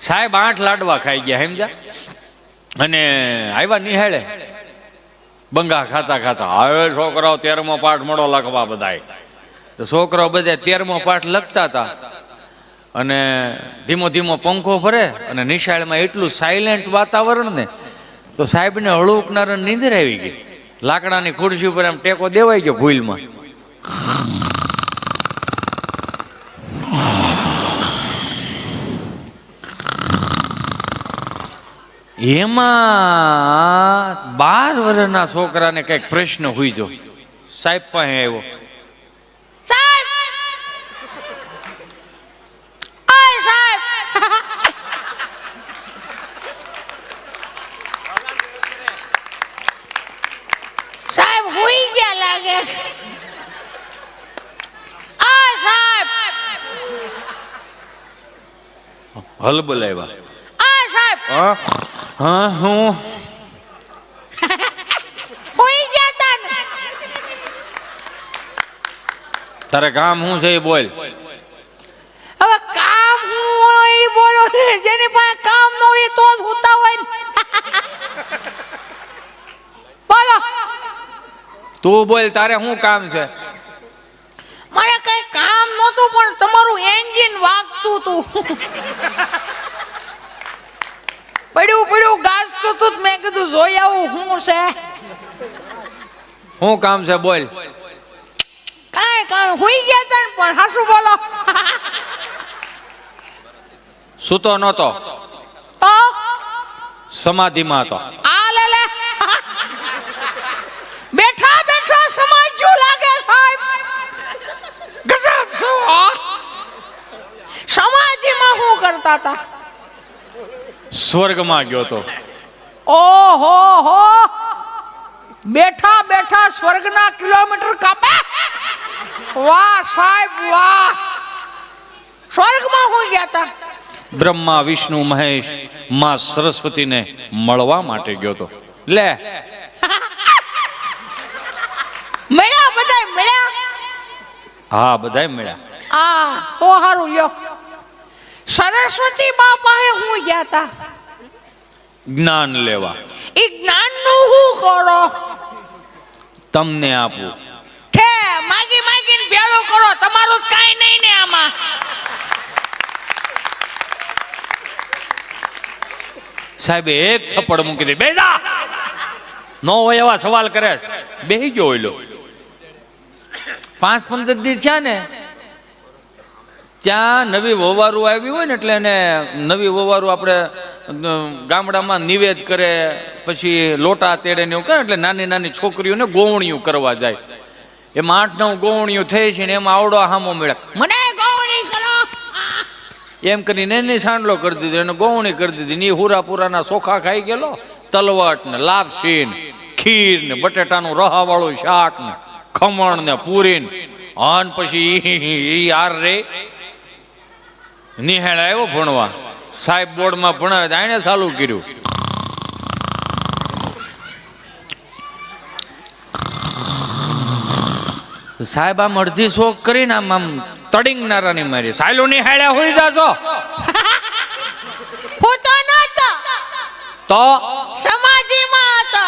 સાહેબ આઠ લાડવા ખાઈ ગયા, સમજ્યા? અને આવ્યા નિહાળે. બંગા ખાતા ખાતા, હવે છોકરાઓ તેરમો પાઠ મળો લખવા બધાય. તો છોકરાઓ બધા તેરમો પાઠ લખતા હતા. અને ધીમો ધીમો પંખો ભરે અને નિશાળમાં એટલું સાયલેન્ટ વાતાવરણ ને, તો સાહેબને હળુકનાર નીંદર આવી ગઈ. લાકડાની ખુરશી ઉપર એમ ટેકો દેવાઈ ગયો ભૂલમાં. એમાં બાર વર્ષના છોકરાને કંઈક પ્રશ્ન હોય જો સાહેબ પાસે આવ્યો. હલ બોલાવ્યા સાહેબ! હા હા? તારે કામ શું છે એ બોલ. હવે કામ હું હોય ઈ બોલો. જેની પાસે કામ ન હોય તો જ હોતા હોય. બોલો. તું બોલ તારે શું કામ છે? મારે કઈ કામ નહોતું પણ તમારું એન્જિન વાગતું હતું પડ્યું પડ્યું ગાજતું હતું તો મેં કીધું જોઈ આવું શું છે. શું કામ છે બોલ. કાંઈ કામ હુઈ ગયા તા ને પણ હાસુ બોલો. સૂતો નહોતો. તો? સમાધિમાં હતો. આ લે લે. બેઠા બેઠા સમજ્યું લાગે સાહેબ. ગજબ છો આ. સમાધિમાં શું કરતા હતા સ્વર્ગમાં ગયો તો. ઓહો હો. બેઠા બેઠા સ્વર્ગના કિલોમીટર કાપે. વાહ સાહેબ વાહ. સ્વર્ગમાં હું ગયા હતા બ્રહ્મા વિષ્ણુ મહેશમાં સરસ્વતીને મળવા માટે ગયો તો. લે. મળ્યા બધાય મળ્યા? હા બધાય મળ્યા. આ તો હારું લ્યો. સરસ્વતી બા પાસે હું ગયા હતા જ્ઞાન લેવા. એ જ્ઞાનનું હું કરો? તમને આપું. ઠે માગી માગીને ભેળો કરો. તમારું કાઈ નહીં ને આમાં. સાહેબ એક થપ્પડ મૂકી દે. બેજા નો હોય એવા સવાલ કરે. બેહી ગયો ઓયલો. પાંચ પંદર દી છે ને ત્યાં નવી વવારું આવી હોય ને એટલે એને નવી વવારું આપણે ગામડામાં નિવેદ કરે, પછી લોટા તેડે ને એવું કરે એટલે નાની નાની છોકરીઓને ગોવણીયું કરવા જાય. એમાં આઠ નવ ગોવણીયું થઈ છે ને એમાં આવડો હામો મળે. મને એમ કરીને એની સાંડલો કરી દીધો, એને ગોવણી કરી દીધી ને હુરાપુરાના સોખા ખાઈ ગયેલો. તલવટ ને લાપસી ને ખીર ને બટેટાનું રહાવાળું શાક ને ખમણ ને પૂરી ને. અન પછી ઈ- ઈ રે નિહાળ આવ્યો ભણવા. સાહેબ બોર્ડમાં ભણાવે તો ચાલુ કર્યું. સાહેબ આમ અડધી શોખ કરીને આમ આમ તડિંગ નારાની મારી. સાયલો નિહાળ્યા હોઈ જાશો હું તો નહોતો. તો? હતો.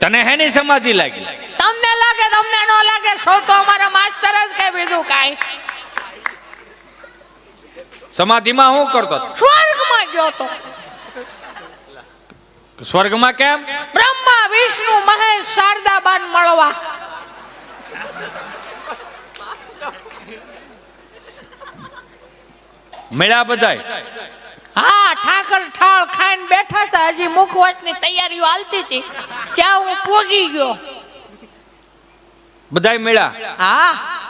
તને હેની સમાધિ લાગી? તમને લાગે તમને ન લાગે સૌ તો અમારા માસ્તર જ કે બીજું કાંઈ. સમાધિમાં શું કરતો? સ્વર્ગમાં ગયો તો. સ્વર્ગમાં કેમ? બ્રહ્મા વિષ્ણુ મહેશ શારદાબાન મળવા. મળ્યા બધાય? હા ઠાકર ઠાળ ખાઈને બેઠા હતા. હજી મુખવાસની તૈયારીઓ હાલતી હતી. ત્યાં હું પોગી ગયો. બધાય મળ્યા? હા.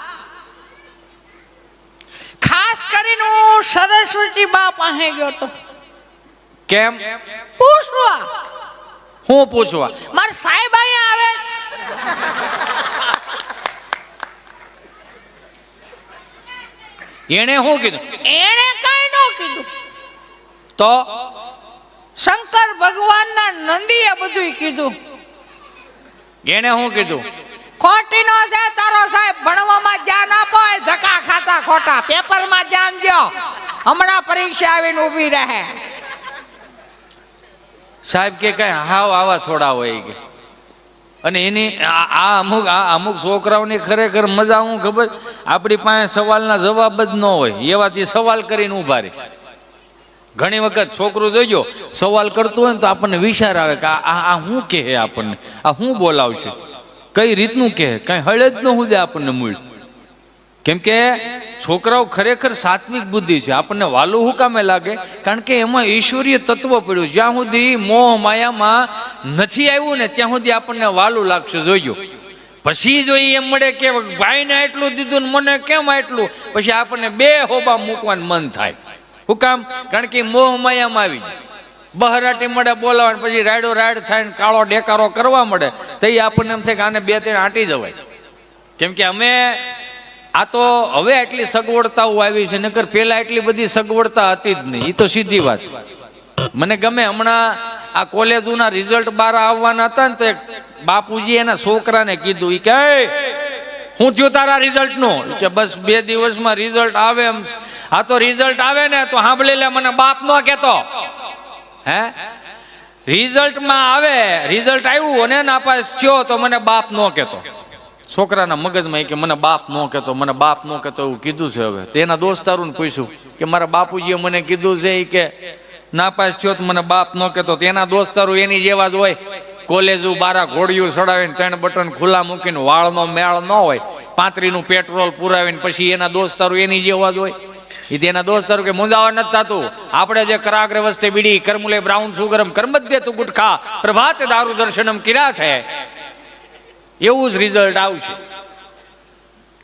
કરીને હું સરસ્વતી બા પાસે ગયો તો. કેમ? પૂછવા. હું પૂછવા? મારા સાહેબ અહીંયા આવે એણે શું કીધું? એણે કઈ ન કીધું. તો? શંકર ભગવાનના નંદીએ બધું કીધું. એણે શું કીધું? ખોટી નો છે તારો સાહેબ, ભણવામાં ધ્યાન આપો ધક્કા ખાતા ખોટા. પેપરમાં ધ્યાન દ્યો. હમણાં પરીક્ષા આવીને ઊભી રહે. સાહેબ કે કઈ હાવ આવા થોડા હોય કે. અને એની આ અમુક આ અમુક છોકરાઓની ખરેખર મજા હું ખબર, આપણી પાસે સવાલના જવાબ જ ન હોય. એવાથી સવાલ કરીને ઊભા રહે. ઘણી વખત છોકરું જોઈજો સવાલ કરતું હોય ને તો આપણને વિચાર આવે કે આ આ શું કહે આપણને? આ શું બોલાવશે? કઈ રીતનું કહે? કઈ હળદ ન હું આપણને મૂળ. કેમ કે છોકરાઓ ખરેખર સાત્વિક બુદ્ધિ છે. આપણને વાલું હું કામે લાગે? કારણ કે એમાં ઈશ્વરીય તત્વ પડ્યું. જ્યાં સુધી મોહ માયામાં નથી આવ્યું ને, ત્યાં સુધી આપણને વાલું લાગશે. જોઈજો. પછી જોઈએ એમ મળે કે ભાઈને એટલું દીધું ને મને કેમ આટલું? પછી આપણને બે હોબા મૂકવાનું મન થાય. હું કામ? કારણ કે મોહ માયામાં આવી. બહરાટી મળે બોલાવે પછી રાયડો રાયડ થાય ને કાળો ડેકારો કરવા મળે, તો એ આપણને એમ થાય કે આને બે ત્રણ આંટી જવાય. કેમ કે અમે આ તો હવે આટલી સગવડતાઓ આવી છે, નકર પહેલા એટલી બધી સગવડતા હતી જ નહીં. એ તો સીધી વાત. મને ગમે હમણાં આ કોલેજોના રિઝલ્ટ બહાર આવવાના હતા ને તો એક બાપુજી એના છોકરાને કીધું એ કે હું થયું તારા રિઝલ્ટનું કે, બસ બે દિવસમાં રિઝલ્ટ આવે એમ. છે." આ તો રિઝલ્ટ આવે ને, તો સાંભળી લે, મને બાપ નો કહેતો. હે? રિઝલ્ટમાં આવે, રિઝલ્ટ આવ્યું અને નાપાસ થયો તો મને બાપ નો કહેતો. છોકરાના મગજમાં કે મને બાપ નો કહેતો, મને બાપ નો કહેતો એવું કીધું છે હવે. તેના દોસ્તારોને પૂછ્યું કે મારા બાપુજીએ મને કીધું છે એ કે નાપાસ થયો તો મને બાપ ન કહેતો. તેના દોસ્તારો એની જેવા જ હોય. કોલેજ બારા ઘોડિયું ચડાવીને ત્રણ બટન ખુલ્લા મૂકીને વાળનો મેળ ન હોય. પાંત્રીનું પેટ્રોલ પુરાવીને પછી એના દોસ્તારો એની જેવા જ હોય. એ તેના દોસ્તારો કે મુંજાવા નથી થતું. આપણે જે કરાગ્ર વસ્તે બીડી, કરમુલે બ્રાઉન સુગરમ કર્મધ્ય તું ગુટખા. પ્રભાત દારૂ દર્શનમ કર્યા છે. એવું જ રિઝલ્ટ આવશે.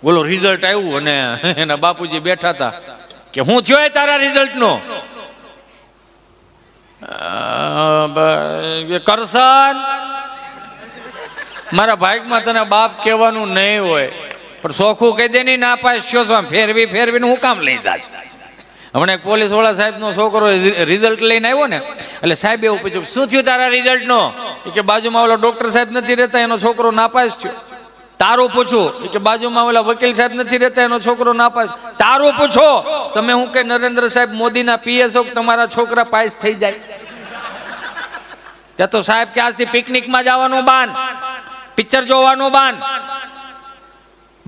બોલો રિઝલ્ટ આવ્યું અને એના બાપુજી બેઠા હતા કે હું થયો એ તારા રિઝલ્ટ નો કરશન. મારા ભાઈકમાં તને બાપ કહેવાનું નહીં હોય. પણ સોખું કહી દે નહીં, ના પાસ છો છો ફેરવી ફેરવીને હું કામ લઈ જાશ? હમણાં એક પોલીસવાળા સાહેબનો છોકરો રિઝલ્ટ લઈને આવ્યો ને, એટલે સાહેબ એવું પૂછ્યું, શું થયું તારા રિઝલ્ટનો કે, બાજુમાં ઓલો ડોક્ટર સાહેબ નથી રહેતા, એનો છોકરો નાપાસ થયો. તારું પૂછું કે, બાજુમાં ઓલા વકીલ સાહેબ નથી રહેતા, એનો છોકરો નાપાસ તારું પૂછો, તમે હું કે, નરેન્દ્ર સાહેબ મોદીના પીએસઓ તમારા છોકરા પાસ થઈ જાય. ત્યાં તો સાહેબ કે આજથી પિકનિકમાં જવાનું બાન? પિક્ચર જોવાનું બાન?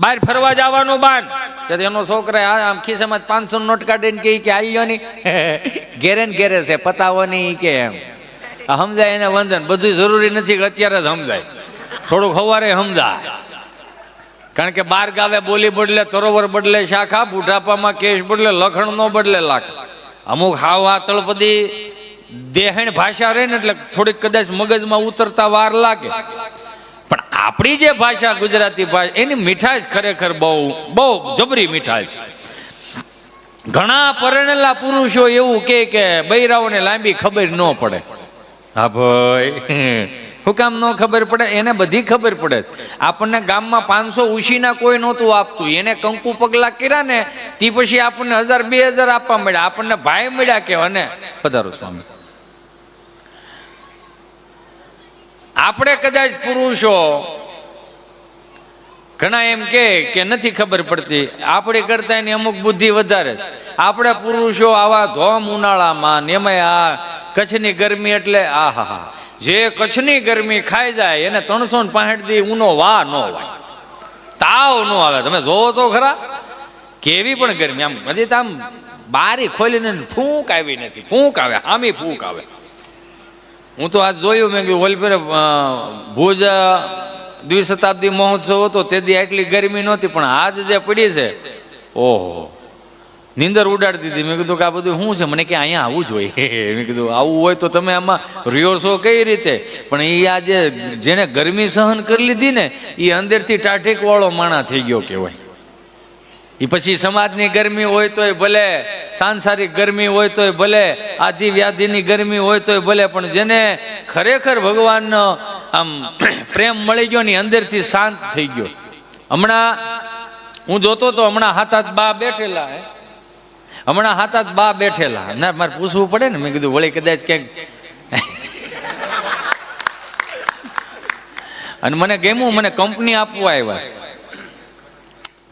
બહાર ફરવા જવાનું બાન. ત્યારે એનો છોકરા આમ ખિસ્સામાં પાંચસો નોટ કાઢીને કહે કે આવ્યો ની ઘેરે ને ઘેરે છે, પતાવો નહીં કે એમ. સમજાય એને વંદન? બધું જરૂરી નથી કે અત્યારે જ સમજાય. થોડુંક સવારે સમજાય. કારણ કે બાર ગાવે બોલી બદલે, તરોવર બદલે, શાખા, બુઢાપામાં કેશ બદલે, લખણ નો બદલે લાખ. અમુક હાવ આ તળપદી દેહણ ભાષા રહે ને એટલે થોડીક કદાચ મગજમાં ઉતરતા વાર લાગે. આપણી જે ભાષા ગુજરાતી ભાષા, એની મીઠાશ ખરેખર બહુ બહુ જબરી મીઠાશ. ઘણા પરણેલા પુરુષો એવું કે કે બૈરાઓને લાંબી ખબર ન પડે. હા ભાઈ શું કામ ન ખબર પડે? એને બધી ખબર પડે. આપણને ગામમાં પાંચસો ઉશીના કોઈ નહોતું આપતું. એને કંકુ પગલા કર્યા ને, તે પછી આપણને હજાર, બે હજાર આપવા મળ્યા. આપણને ભાઈ મળ્યા કે અને. પધારો સ્વામી. આપણે કદાચ પુરુષો ઘણા એમ કે નથી ખબર પડતી, આપણી કરતા એની અમુક બુદ્ધિ વધારે આપણે પુરુષો આવા ધોમ ઉનાળામાં ને એમાં આ કચ્છની ગરમી એટલે આ હા જે કચ્છની ગરમી ખાઈ જાય, એને ત્રણસો ને પાંઠ દી ઉનો વા ન હોય. તાવ ન આવે. તમે જોવો તો ખરા. કેવી પણ ગરમી. આમ હજી તો આમ બારી ખોલીને ફૂંક આવી નથી. ફૂંક આવે આમી ફૂંક આવે. હું તો આજ જોયું, મેં કે પર ભુજ દ્વિશતાબ્દી મહોત્સવ હતો, તે દી આટલી ગરમી નહોતી, પણ આજ જે પડી છે, ઓહો, નીંદર ઉડાડી દીધી. મેં કીધું કે આ બધું શું છે? મને કે અહીંયા આવવું જોઈએ. મેં કીધું આવું હોય તો તમે આમાં રહ્યો છો કઈ રીતે? પણ એ આજે જેણે ગરમી સહન કરી લીધી ને એ અંદરથી ટાઢીક વાળો માણા થઈ ગયો કહેવાય. એ પછી સમાજની ગરમી હોય તોય ભલે, સાંસારિક ગરમી હોય તોય ભલે આધિ વ્યાધિની ગરમી હોય તોય ભલે, પણ જેને ખરેખર ભગવાનનો આમ પ્રેમ મળી ગયો ને અંદરથી શાંત થઈ ગયો. હમણાં, હું જોતો તો હમણાં હાથ હાથ બા બેઠેલા હમણાં હાથ હાથ બા બેઠેલા ના, મારે પૂછવું પડે ને, મેં કીધું, વળી કદાચ ક્યાંક અને મને ગેમું મને કંપની આપવા આવ્યા.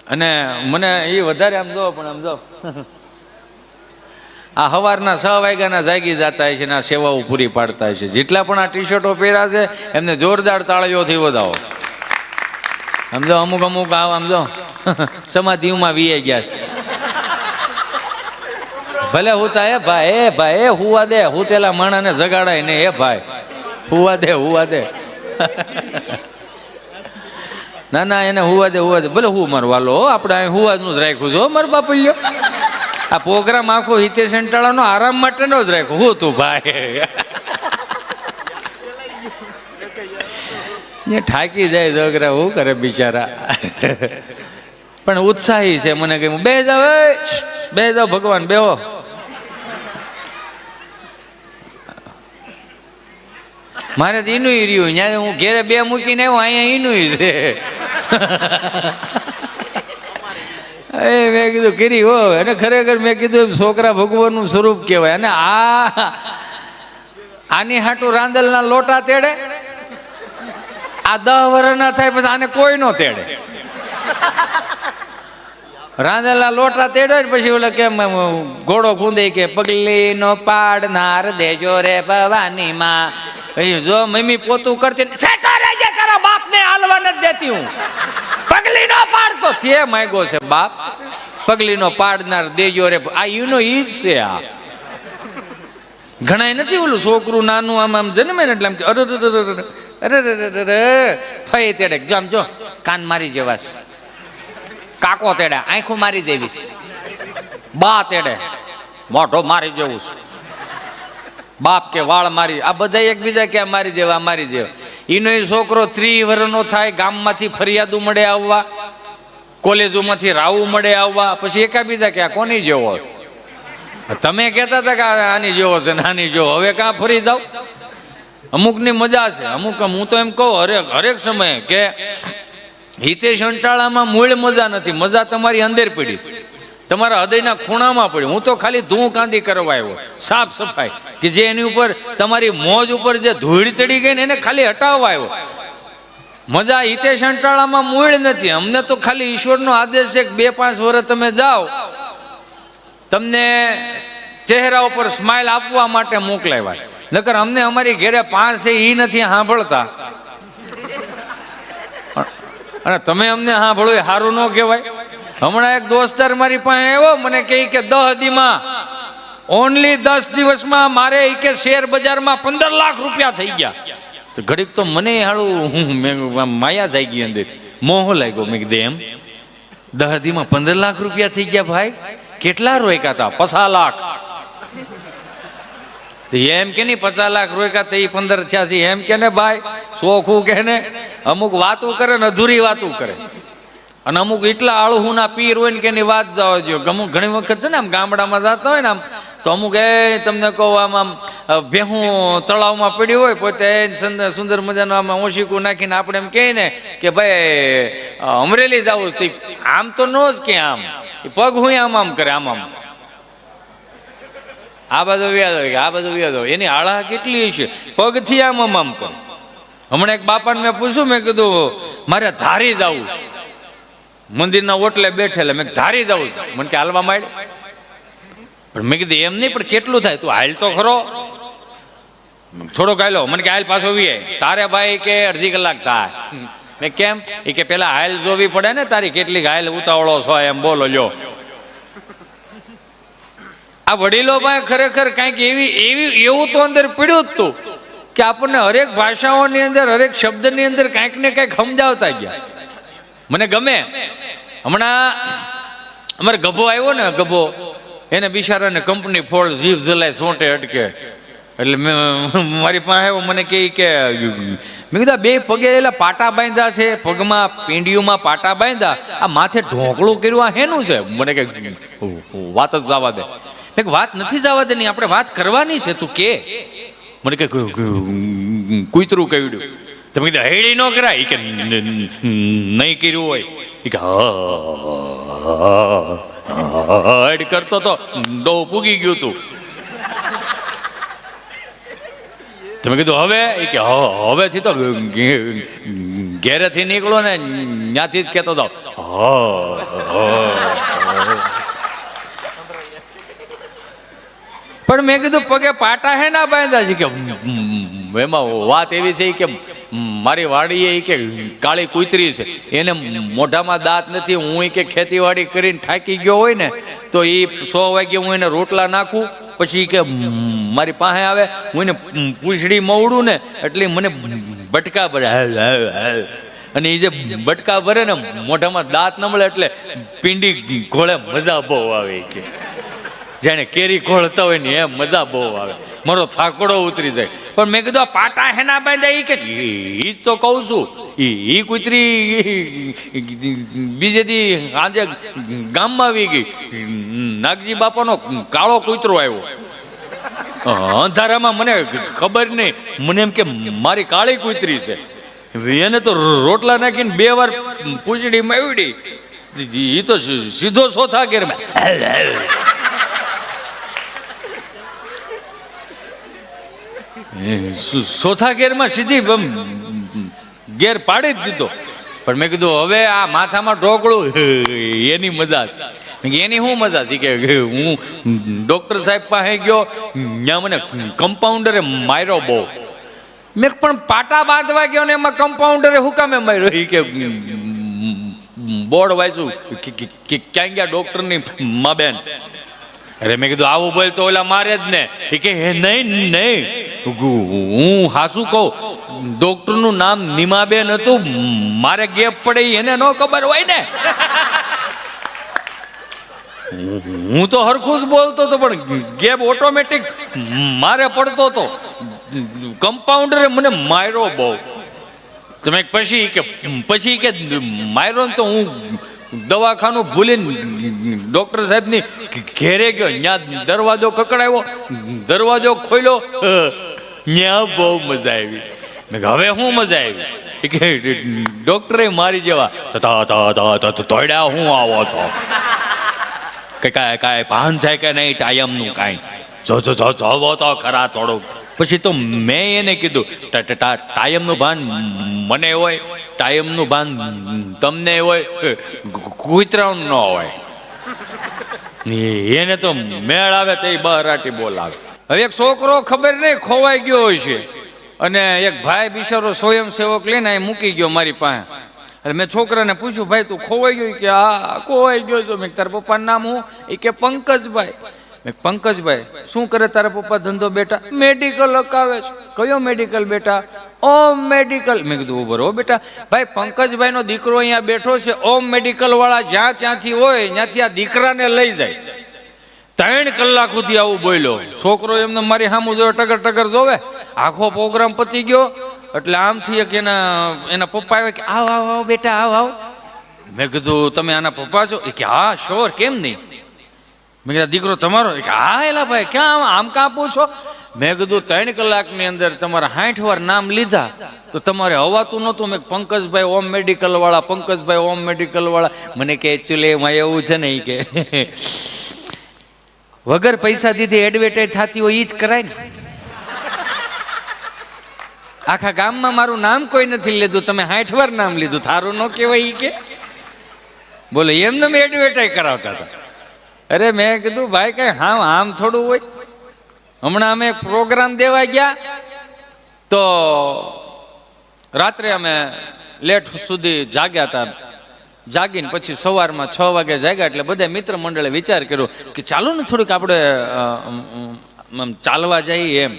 અને મને એ વધારે આમ જો, પણ આમ જો. આ સવારના છ વાગ્યાના જાગી જતા છે ને આ સેવાઓ પૂરી પાડતા છે. જેટલા પણ આ ટી શર્ટો પહેર્યા છે, એમને જોરદાર તાળીઓથી વધાવો. સમજો અમુક અમુક આવ, આમ જો. સમાધિમાં વીએ ગયા છે. ભલે હે ભાઈ, એ ભાઈ, એ હુવા દે. હુતેલા માણાને જગાડાય ને, એ ભાઈ, હુવા દે હુવા દે. ના ના, એને હુવા દે હુવા દે. ભલે હું મરવાલો હો, આપણે અહીં હુવાનું જ રાખ્યું છે હો, મારા બાપલ્યો આ પ્રોગ્રામ આખો હિતેશ અંટાળાનો આરામ માટેનો જ રાખ્યો. હું તું ભાઈ? એ ઠાકી જાય છોકરા શું કરે બિચારા? પણ ઉત્સાહી છે મને કહ્યું બે જાવ બે જાવ ભગવાન, બેહો. મારે તો ઈનું રહ્યું. ત્યાં હું ઘેરે બે મૂકીને આવ્યો, અહીંયા ઈનું છે. એ મેં કીધું કરી હો અને ખરેખર મેં કીધું છોકરા ભગવાનનું સ્વરૂપ કહેવાય. અને આ આની હાટું રાંદલના લોટા તેડે. આ દહ વર્ષના થાય પછી આને કોઈ નો તેડે. રાંધેલા લોટા તેડે ને પછી ઓલા કેમ ઘોડો કુંદે કે પગલી નો પાડનાર દેજો રે ભવાની માં જો મમ્મી પોતું કરતી ને, "સેટો રહેજે તારા નથી દેતી હું. પગલી નો પાડતો તે માંગ્યો છે, બાપ. પગલી નો પાડનાર દેજો રે. આ યુનો ઈ છે આ. ઘણા નથી ઓલું છોકરું નાનું આમ આમ જન્મે ને એટલે આમ અરે અરે અરે અરે ફઈ તેડે. જો આમ જો, કાન મારી જવાશ કાકો તેડે. આંખો મારી દેવીશ બા તેડે. મોઢો મારી જવું બાપ કે વાળ મારી. આ બધા એકબીજા કે મારી દેવા મારી દેવા. એનો એ છોકરો ત્રી વર્ષનો થાય, ગામમાંથી ફરિયાદો મળે આવવા, કોલેજોમાંથી રાવું મળે આવવા, પછી એકાબીજા કે આ કોની જેવો તમે કહેતા હતા કે આની જેવો છે ને આની જેવો હવે કાં ફરી જાઓ? અમુકની મજા છે. અમુક હું તો એમ કહું, હરેક હરેક સમયે કે હિતેશ અંટાળામાં મૂળ મજા નથી. મજા તમારી અંદર પડી છે. તમારા હૃદયના ખૂણામાં પડ્યું. હું તો ખાલી ધૂં કાંદી કરવા આવ્યો. સાફ સફાઈ. કે જે એની ઉપર તમારી મોજ ઉપર જે ધૂળ ચડી ગઈ ને એને ખાલી હટાવવા આવ્યો. મજા હિતેશ અંટાળામાં મૂળ નથી. અમને તો ખાલી ઈશ્વરનો આદેશ છે કે બે પાંચ વર્ષ તમે જાઓ. તમને ચહેરા ઉપર સ્માઇલ આપવા માટે મોકલાવ્યા. નકર અમને અમારી ઘેરે પાંચ છે એ નથી સાંભળતા. અને તમે અમને સાંભળો એ સારું ન કહેવાય. હમણાં એક દોસ્તાર મારી પાસે આવ્યો, મને કહે કે દહ દીમાં ઓનલી દસ દિવસમાં મારે કે શેર બજારમાં પંદર લાખ રૂપિયા થઈ ગયા. તો ઘડીક તો મને હાળું હું, મેં માયા જાય ગઈ અંદર. મોહ લાગ્યો, મેં કીધું, એમ? દહદીમાં પંદર લાખ રૂપિયા થઈ ગયા ભાઈ? કેટલા રોક્યા હતા પસા લાખ. એમ કે નહીં, પચાસ લાખ રોક્યા તે પંદર છ્યાસી એમ કે ને, ભાઈ શોખું કે ને? અમુક વાતું કરે ને અધૂરી વાતું કરે. અને અમુક એટલા આળહુના પીર હોય ને કે એની વાત જવા દો અમુક ઘણી વખત છે ને આમ ગામડામાં જતા હોય ને આમ, તો અમુક, એ, તમને કહું આમ આમ ભેહું તળાવમાં પડ્યું હોય, પોતે સુંદર મજાનું આમ ઓશીકું નાખીને આપણે એમ કહીએ ને કે, ભાઈ અમરેલી જવું છે. આમ તો નો જ કે આમ. પગ હું આમ આમ કરે, આમ આમ. આ બાજુ વ્યાજ હોય આ બાજુ વ્યાજ હોય. એની આળા કેટલી છે પગથી આમ આમ આમ કર. હમણાં એક બાપાને મેં પૂછ્યું, મેં કીધું, મારે ધારી જવું. મંદિરના ઓટલે બેઠેલા. મેં ધારી દઉં. મને કે, હાલવા માંડ. પણ મેં કીધું, એમ નહીં, પણ કેટલું થાય? તું હાલ તો ખરો. થોડોક ગાયલો મને કે, હાલ પાછો વીએ. તારે ભાઈ કે અડધી કલાક થાય. મેં કેમ? એ કે, પેલા હાલ જોવી પડે ને તારી કેટલીક હાલ ઉતાવળો છો, એમ બોલો, લ્યો. આ વડીલો ભાઈ ખરેખર કાંઈક એવી એવી, એવું તો અંદર પીડ્યું જ તું કે આપણને હરેક ભાષાઓની અંદર, હરેક શબ્દની અંદર કાંઈક ને કાંઈક સમજાવતા ગયા. મને ગમે. હમણાં અમારે ગભો આવ્યો ને, ગભો. એને બિચારાને કંપની ફોડ જીભ જલાય સોંટે અટકે. એટલે મારી પાસે આવ્યો, મને કહે કે, મેં કીધું બે પગે એટલે પાટા બાંધ્યા છે, પગમાં પીંડીઓમાં પાટા બાંધ્યા. આ માથે ઢોકળું કર્યું, આ હેનું છે? મને કે, વાત જ જવા દે. મેં વાત નથી જવા દેની, આપણે વાત કરવાની છે, તું કે. મને કે, કૂતરું કહ્યું તમે કીધું હેડી ન કરાય. કે, "ન- ન- નહીં કર્યું હોય. એ કે હડ કરતો તો ડો પૂગી ગયું તું. તમે કીધું, હવે? એ કે, "હ- હવેથી તો ઘેરેથી નીકળો ને ત્યાંથી જ કહેતો હતો હો હો પણ મેં કીધું, પગે પાટા હે ના બાંધ્યા છે? કે એમાં વાત એવી છે કે મારી વાડી એ કે કાળી કૂતરી છે. એને મોઢામાં દાંત નથી. હું કે ખેતીવાડી કરીને થાકી ગયો હોય ને, તો એ સો વાગે હું એને રોટલા નાખું. પછી કે મારી પાસે આવે. હું એને પૂંછડી મવડું ને, એટલે મને બટકા ભરે. અને એ જે બટકા ભરે ને, મોઢામાં દાંત ન મળે એટલે પિંડી ઘોળે મજા બહુ આવે કે. જેને કેરી ખોળતા હોય ને એમ મજા બહુ આવે. મારો થાકડો ઉતરી જાય. પણ મેં કીધું, આ પાટા હેના બાંધ્યા એ કે ઈ જ તો કહું છું. એ કૂતરી બીજે દી આજે ગામમાં આવી ગઈ. નાગજી બાપાનો કાળો કૂતરો આવ્યો. અંધારામાં મને ખબર નહીં. મને એમ કે, મારી કાળી કૂતરી છે. એને તો રોટલા નાખીને બે વાર પૂંછડી માવડી. એ તો સીધો સોથા ઘેરમાં. સોથા ગેરમાં સીધી ગેર પાડી જ દીધો. પણ મેં કીધું, હવે આ માથામાં ઢોકળું. એની મજા છે. એની શું મજા છે? કે હું ડોક્ટર સાહેબ પાસે ગયો, ત્યાં મને કમ્પાઉન્ડરે માર્યો બહુ. મેં પણ પાટા બાંધવા ગયો ને એમાં કમ્પાઉન્ડરે હું કામે માર્યો? એ કે બોર્ડ વાંચ્યું. ક્યાં ગયા ડોક્ટરની મા બેન? અરે મેં કીધું, આવું બોલ તો ઓલા મારે જ ને. એ કે હે, નહીં નહીં. હું હાસું કહું? ડોક્ટરનું નામ નિમાબેન હતું, મારે ગેપ પડે એને ન ખબર હોય ને. હું તો હરખું જ બોલતો હતો, પણ ગેપ ઓટોમેટિક મારે પડતો હતો. કમ્પાઉન્ડરે મને માર્યો બહુ. તમે પછી કે પછી કે, માર્યો ને તો હું દવાખાનું ભૂલીને ડોક્ટર સાહેબની ઘેરે ગયો. ત્યાં દરવાજો કકડાયો દરવાજો ખોલ્યો. ત્યાં બહુ મજા આવી. હવે શું મજા આવી? કે, ડોક્ટરે મારી જેવા. તોડ્યા હું આવો છો? કે કાંઈ કાંઈ ભાન છે કે નહીં? ટાયમનું કાંઈ. જો જો જો, જોવો તો ખરા થોડુંક. પછી તો મેં એને કીધું, ટા- ટા- ટા- ટાયમનું ભાન મને હોય, ટાયમનું ભાન તમને હોય કૂતરાનું ન હોય. એને તો મેળ આવે તો એ બહારાટી બોલાવે. હવે એક છોકરો ખબર નહીં, ખોવાઈ ગયો હોય છે. અને એક ભાઈ બિચારો સ્વયંસેવક લઈને એ મૂકી ગયો મારી પાસે. એટલે મેં છોકરાને પૂછ્યું, ભાઈ, તું ખોવાઈ ગયો? કે, હા, ખોવાઈ ગયો છો. મેં તારા પપ્પાનું નામ હું એ કે, પંકજભાઈ. મેં પંકજભાઈ, શું કરે તારા પપ્પા ધંધો બેટા? મેડિકલ લખાવે છે. કયો મેડિકલ બેટા? ઓમ મેડિકલ મેં કીધું, ઊભો રહો બેટા. ભાઈ પંકજભાઈ નો દીકરો અહીંયા બેઠો છે, ઓમ મેડિકલ વાળા જ્યાં ત્યાંથી હોય, ત્યાંથી આ દીકરાને લઈ જાય. ત્રણ કલાક સુધી આવું બોલ્યો. છોકરો એમને મારી સામું જોયો, ટગર ટગર જોવે. આખો પ્રોગ્રામ પતી ગયો. એટલે આમથી એક એના એના પપ્પા આવે કે, આવ આવ આવ બેટા, આવ આવ. મેં કીધું, તમે આના પપ્પા છો? એ કે, હા શ્યોર કેમ નહીં? મેં કીધા, દીકરો તમારો? હા, એલા ભાઈ, ક્યાં આમ- કાં પૂછો મેં કીધું, ત્રણ કલાકની અંદર તમારા સાઠ વાર નામ લીધા, તો તમારે હવાતું નહોતું. મેં પંકજભાઈ ઓમ મેડિકલ વાળા પંકજભાઈ ઓમ મેડિકલ વાળા મને કે, એકચ્યુઅલી એમાં એવું છે ને ઈ કે, વગર પૈસા દીધી એડવર્ટાઇઝ થતી હોય એ જ કરાય ને. આખા ગામમાં મારું નામ કોઈ નથી લીધું, તમે સાઠ વાર નામ લીધું, થારું ન કહેવાય એ કે. બોલો એમને એડવર્ટાઇઝ કરાવતા હતા? અરે મેં કીધું, ભાઈ, કઈ હા આમ થોડું હોય? હમણાં અમે પ્રોગ્રામ દેવા ગયા. તો રાત્રે અમે લેટ સુધી જાગ્યા હતા. જાગીને પછી સવારમાં છ વાગે જાગ્યા એટલે બધા મિત્ર મંડળે વિચાર કર્યો કે ચાલો ને થોડુંક આપણે ચાલવા જઈએ એમ.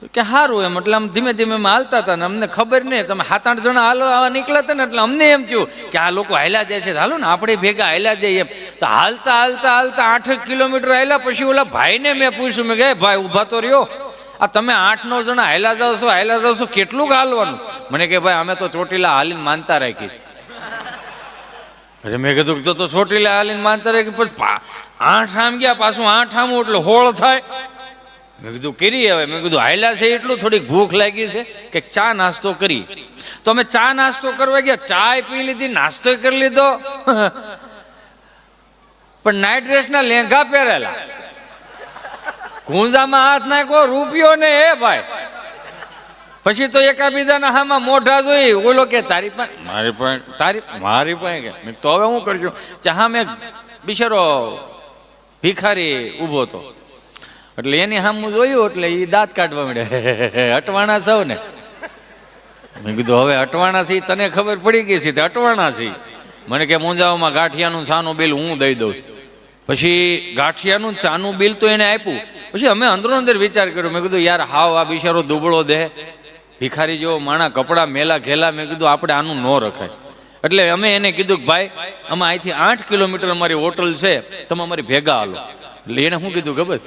કે સારું એમ, એટલે આમ ધીમે ધીમે અમે હાલતા હતા ને અમને ખબર નહીં. તમે સાત આઠ જણા હાલવા નીકળ્યા હતા ને એટલે અમને એમ થયું કે આ લોકો હાલ્યા જાય છે. હાલો ને, આપણે ભેગા હાલ્યા જઈએ તો હાલતા હાલતા હાલતા આઠ કિલોમીટર હાલ્યા, પછી ઓલા ભાઈને મેં પૂછ્યું, મેં કે ભાઈ, ઊભા તો રહ્યો. આ તમે આઠ નવ જણા હાલ્યા જાવ છો, હાલ્યા જાવ છો કેટલું હાલવાનું? મને કે, ભાઈ, અમે તો ચોટીલા હાલીને માનતા રાખી અરે મેં કીધું, તો ચોટીલા હાલીને માનતા રાખી, પછી આઠ આમ ગયા, પાછું આઠ આમ, એટલે હોળ થાય. મેં કીધું કરી હવે. મેં કીધું હાયલા છે એટલું થોડીક ભૂખ લાગી છે કે ચા નાસ્તો કરી. તો અમે ચા નાસ્તો કરવા ગયા, ચાય પી લીધી, નાસ્તો કરી લીધો. પણ નાઇટ ડ્રેસના લેંઘા પહેરેલા. ગુંજામાં હાથ નાખ્યો રૂપિયો ને એ ભાઈ. પછી તો એકાબીજાના હામાં મોઢા જોઈ, ઓલો કે, તારી પાસે મારી પાસે તારી મારી પાસે કે. તો હવે હું કરજો હા. મેં બિચારો ભિખારી ઊભો હતો. એટલે એની સામું જોયું એટલે એ દાંત કાઢવા માંડે અટવાણા સૌ ને મેં કીધું, હવે અટવાણા છે તને ખબર પડી ગઈ છે તે અટવાણા છે મને કે, મુંજાઓમાં ગાંઠિયાનું ચાનું બિલ હું દઈ દઉં છું. પછી ગાંઠિયાનું ચાનું બિલ તો એને આપ્યું. પછી અમે અંદરો અંદર વિચાર કર્યો. મેં કીધું, યાર, હાવ આ બિચારો દુબળો દે. ભિખારી જેવો માણા કપડાં મેલા ઘેલા. મેં કીધું, આપણે આનું ન રખાય. એટલે અમે એને કીધું કે, ભાઈ અમે અહીંથી આઠ કિલોમીટર અમારી હોટલ છે. તમે અમારી ભેગા હાલો. એટલે એને શું કીધું ખબર?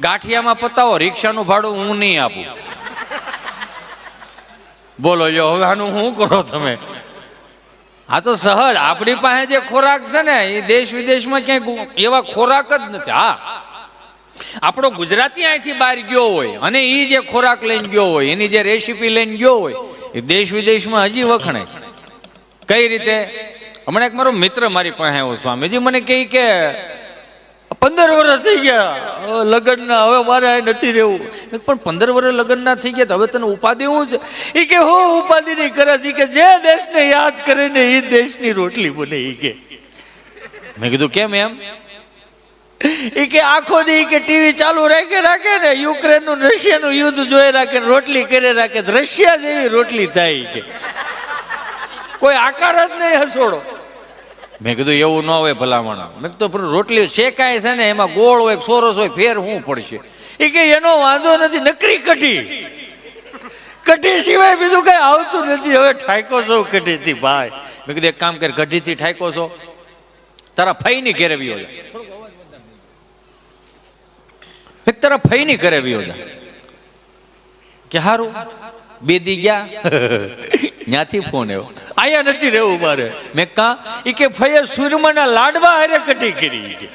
ગાંઠિયામાં પતાવો, રિક્ષાનું ભાડું હું નહીં આપું. બોલો જો હવે આનું શું કરો તમે? આ તો સહજ, આપણી પાસે જે ખોરાક છે ને, એ દેશ વિદેશમાં ક્યાંય એવા ખોરાક જ નથી. હા. આપણો ગુજરાતી અહીંથી બહાર ગયો હોય, અને એ જે ખોરાક લઈને ગયો હોય, એની જે રેસીપી લઈને ગયો હોય, એ દેશ વિદેશમાં હજી વખણાય. કઈ રીતે? હમણાં એક મારો મિત્ર મારી પાસે આવ્યો, સ્વામીજી. મને કહે કે પંદર વર્ષ થઈ ગયા. લગ્નના, હવે મારે આ નથી રહેવું. પણ પંદર વર્ષ લગ્નના થઈ ગયા, તો હવે તને ઉપાધિ એવું છે? એ કે, હો, ઉપાધિ નહીં કરે છે. કે, જે દેશને યાદ કરે ને એ દેશની રોટલી બોલે એ કે. મેં કીધું, કેમ એમ? એ કે, આખો દી કે ટીવી ચાલુ રાખે રાખે ને યુક્રેનનું, રશિયાનું યુદ્ધ જોઈ રાખે રોટલી કરે રાખે રશિયા જેવી રોટલી થાય કે. કોઈ આકાર જ નહીં હસોડો. મેં કીધું, એવું ન હોય ભલામણ. મેં કીધું, પણ રોટલી શેકાય છે ને? એમાં ગોળ હોય સોરસ હોય, ફેર હું પડશે? એ કે, એનો વાંધો નથી, નકરી કઢી. કઢી સિવાય બીજું કઈ આવતું નથી. હવે ઠાયકો છો કઢીથી, ભાઈ. મેં કીધું, એક કામ કર, કઢીથી ઠાકો છો. તારા ફઈની ઘેરે વિયો જા એક તારા ફઈની ઘરે વિયો જા કે, હારું. બે દી ગયા. ત્યાંથી ફોન આવ્યો. આયા નથી રહેવું મારે. મેં કા એ કે ફઈએ સુરમાના લાડવા હારે કટી કરી કે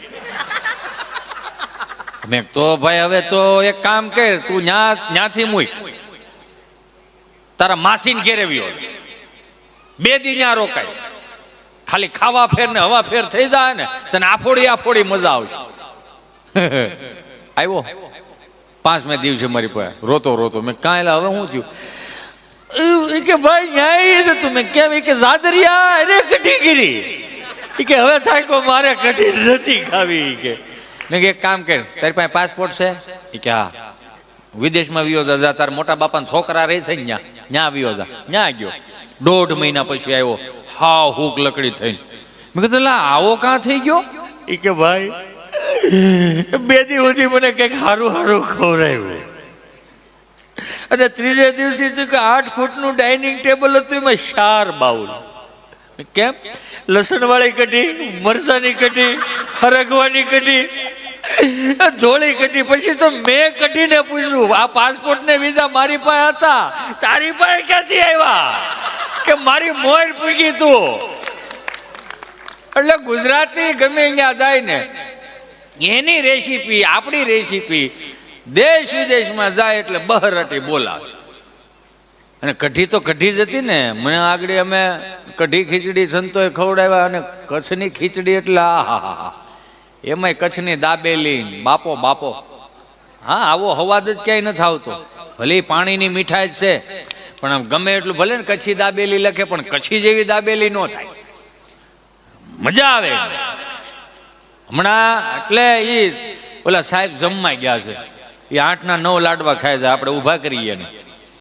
મેં તો ભાઈ હવે તો એક કામ કર તું ન્યા ન્યાથી મૂક. તારા માસીને ઘેરે વિયો બે દી ન્યા રોકાય. ખાલી ખાવા ફેર ને હવા ફેર થઈ જાય ને તને આફોડી આફોડી મજા આવશે. આવ્યો. પાંચમે દિવસે મારી પાસે રોતો રોતો મેં કાંઈ હવે શું થયું? કે ભાઈ ન્યાય છે તું. મેં કેમ કે જાદરિયા અરે કઢી ગીરી. કે હવે થાય કો મારે કઢી નથી ખાવી કે. મેં એક કામ કર, તારી પાસે પાસપોર્ટ છે? એ કે, હા. વિદેશમાં વિયો જા તાર મોટા બાપાના છોકરા રહે છે ન્યા. ન્યા વિયો જા. ન્યા ગયો. દોઢ મહિના પછી આવ્યો. હાવ હુક લકડી થઈને. મેં કીધું, લા, આવો કાં થઈ ગયો? એ કે, ભાઈ બે દી સુધી મને કંઈક સારું સારું ખવડાવ્યું. અને ત્રીજે દિવસે તો કે આઠ ફૂટનું ડાઇનિંગ ટેબલ હતું, એમાં ચાર બાઉલ. કેમ? લસણ વાળી કઢી મરસાની કઢી, હરગવાની કઢી, ધોળી કઢી. પછી તો મેં કઢીને પૂછ્યું, આ પાસપોર્ટ ને વિઝા મારી પાસે હતા? તારી પાસે ક્યાંથી આવ્યા? કે મારી મોર પૂગી તું? એટલે ગુજરાતી ગમે અહીંયા જાય ને એની રેસીપી આપણી રેસીપી દેશ વિદેશમાં જાય એટલે બહરટી બોલાવે. અને કઢી તો કઢી જ હતી ને, મને આગળ અમે કઢી ખીચડી સંતોએ ખવડાવ્યા અને કચ્છની ખીચડી એટલે આહાહા. એમાંય કચ્છની દાબેલી બાપો બાપો. હા, આવો હવાદ જ ક્યાંય નથી આવતો. ભલે પાણીની મીઠાઈ જ છે, પણ આમ ગમે એટલું ભલે ને કચ્છી દાબેલી લખે, પણ કચ્છી જેવી દાબેલી ન થાય. મજા આવે. હમણાં એટલે એ ઓલા સાહેબ જમવા ગયા છે. એ આઠના નવ લાડવા ખાય છે, આપણે ઊભા કરીએ ને